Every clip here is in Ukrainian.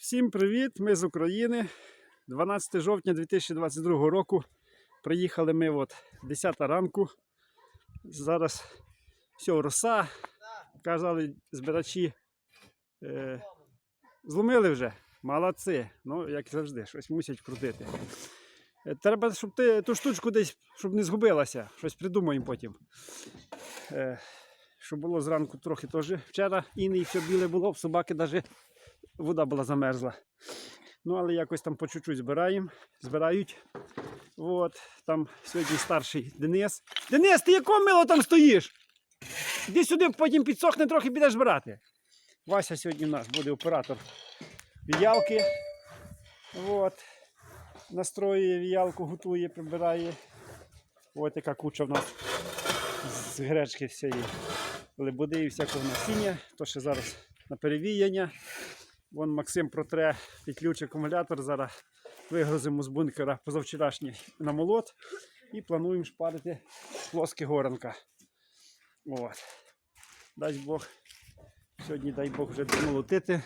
Всім привіт! Ми з України. 12 жовтня 2022 року. Приїхали ми от 10 ранку. Зараз все, роса. Казали збирачі. Е, зломили вже. Молодці. Ну, як завжди, щось мусять крутити. Е, Треба, щоб ти ту штучку десь, щоб не згубилася. Щось придумаємо потім. Е, щоб було зранку трохи теж. Вчора іній все біле було, собаки навіть вода була замерзла. Ну, але якось там по чуть-чуть збираємо, збирають. От, там сьогодні старший Денис. Денис, ти якого мило там стоїш? Іди сюди, потім підсохне трохи підеш брати. Вася сьогодні у нас буде оператор віялки. От. Настроює віялку, готує, прибирає. Ось така куча в нас з гречки всієї лебоди і всякого насіння. То ще зараз на перевіяння. Вон Максим протре підключить акумулятор. Зараз вигрузимо з бункера позавчорашній на молот і плануємо шпарити плоске горанка. От. Дай Бог. Сьогодні дай Бог вже домолотити.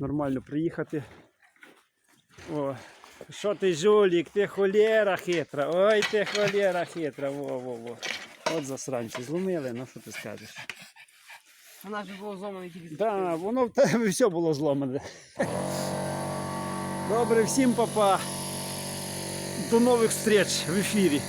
Нормально приїхати. О, що ти жулік, ти холєра хитра. Ой, ти холєра хитра. Во-во-во. От засранці, зломили, ну що ти скажеш? Вона ж була зломана тільки Так, да, воно в тебе все було зломане. Добре, всім папа. До нових встреч в ефірі.